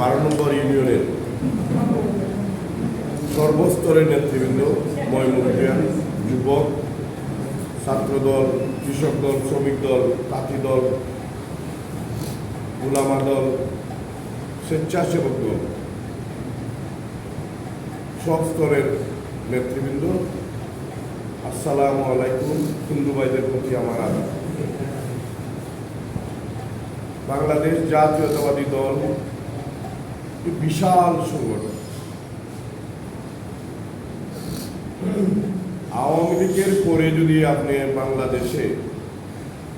বারো নম্বর ইউনিয়নের সর্বস্তরের নেতৃবৃন্দ ময়মুখিয়ান যুবক, ছাত্রদল, কৃষক দল, শ্রমিক দল, তাঁতি দল, গোলামা দল স্বেচ্ছাসেবক দল। সব স্তরের নেতৃবৃন্দ, আসসালামু আলাইকুম, হিন্দু ভাইদের প্রতি আমার আদাব বাংলাদেশ জাতীয়তাবাদী দল বিশাল সংগঠন। আওয়ামী লীগের পরে যদি আপনি বাংলাদেশে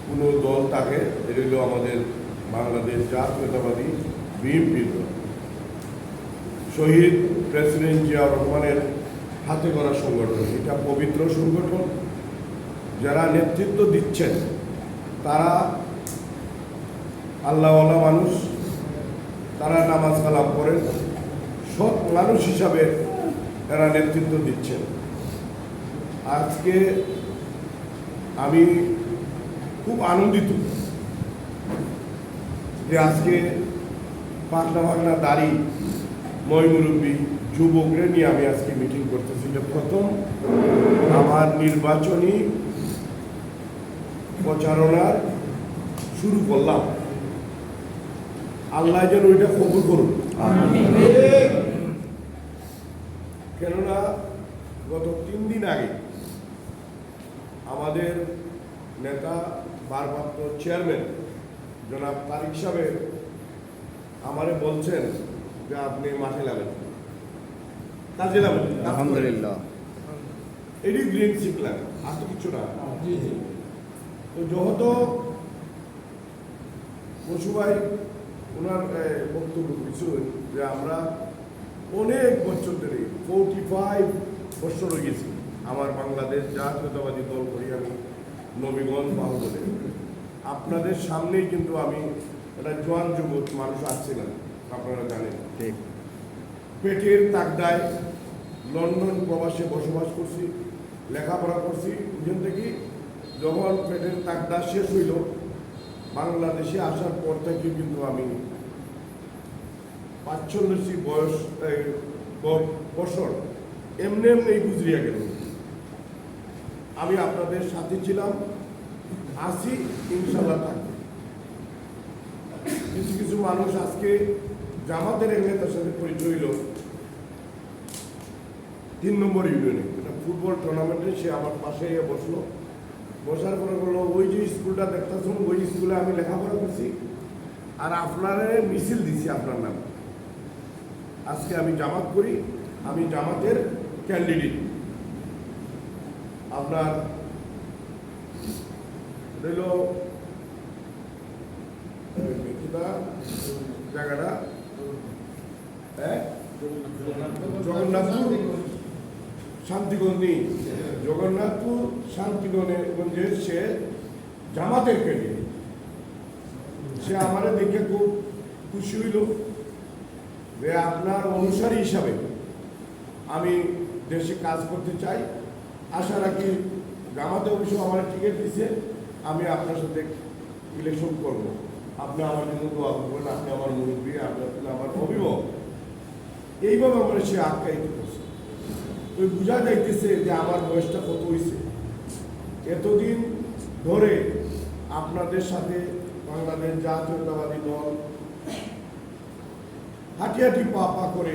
কোনো দল থাকে, এটা আমাদের বাংলাদেশ জাতীয়তাবাদী বিএনপি দল। শহীদ প্রেসিডেন্ট জিয়া রহমানের হাতে করা সংগঠন, এটা পবিত্র সংগঠন। যারা নেতৃত্ব দিচ্ছেন, তারা আল্লাহওয়ালা মানুষ তারা নামাজ কালাম করেন সৎ মানুষ হিসাবে তারা নেতৃত্ব দিচ্ছেন। আজকে আমি খুব আনন্দিত যে আজকে পাখনা পাখনা দাড়ি ময়মুরব্বী যুবকরে নিয়ে আমি আজকে মিটিং করতেছি। যে প্রথম আমার নির্বাচনী প্রচারণার শুরু করলাম। আল্লাহ যেন ওইটা কবুল করুন। কেননা গত তিন দিন আগে আমাদের নেতা ভারপ্রাপ্ত চেয়ারম্যান জনাব তারিক সাহেব আমারে বলছেন যে আপনি মাঠে লাগেন কাজে লাগেন আলহামদুলিল্লাহ। এটি গ্রিন লাগে আর তো কিছু না। তো যেহেতু ভাই ওনার বক্তব্য কিছু যে আমরা অনেক বছর ধরে ফোরটি ফাইভ বছর গেছি আমার বাংলাদেশ জাতীয়তাবাদী দল করি আমি নবীগঞ্জ বাহুদলে। আপনাদের সামনেই কিন্তু আমি একটা জোয়ান যুবক মানুষ আসছিলাম আপনারা জানেন। ঠিক। পেটের তাগদায় লন্ডন প্রবাসে বসবাস করছি লেখাপড়া করছি ওইখান থেকে যখন পেটের তাগদা শেষ হইল বাংলাদেশে আসার পর থেকে কিন্তু আমি পাঁচচল্লিশটি বয়স বছর এমনি এমনি গুজরিয়া গেল আমি আপনাদের সাথে ছিলাম আসি ইনশাল্লাহ থাকবে। কিছু কিছু মানুষ আজকে জামাতের নেতার সাথে পরিচয় হইল। তিন নম্বর ইউনিয়নে, এটা ফুটবল টুর্নামেন্টে সে আমার পাশে বসল। বসার পরে বলল, ওই যে স্কুলটা দেখতেছ ওই স্কুলে আমি লেখাপড়া করছি। আর আপনারে মিছিল দিছি আপনার নাম। আজকে আমি জামাত করি, আমি জামাতের ক্যান্ডিডেট আপনার রইল জায়গাটা হ্যাঁ? জগন্নাথপুর। শান্তিগঞ্জ নেই জগন্নাথপুর শান্তিগঞ্জের সে জামাতের ক্যান্ডিডেট সে আমার দেখে খুব খুশি হইল যে আপনার অনুসারী হিসাবে আমি দেশে কাজ করতে চাই। আশা রাখি জামাতে অবশ্য আমার টিকিট দিছে, আমি আপনার সাথে ইলেকশন করব। আপনি আমার জন্য দোয়া করবেন, আপনি আমার মুরব্বী আপনার আপনি আমার অভিভাবক। এইভাবে আমার সে আখ্যায়িত করছে। তো বোঝা যাইতেছে যে আমার বয়সটা কত হয়েছে এতদিন ধরে আপনাদের সাথে বাংলাদেশ জাতীয়তাবাদী দল হাঁটি হাঁটি পা পা করে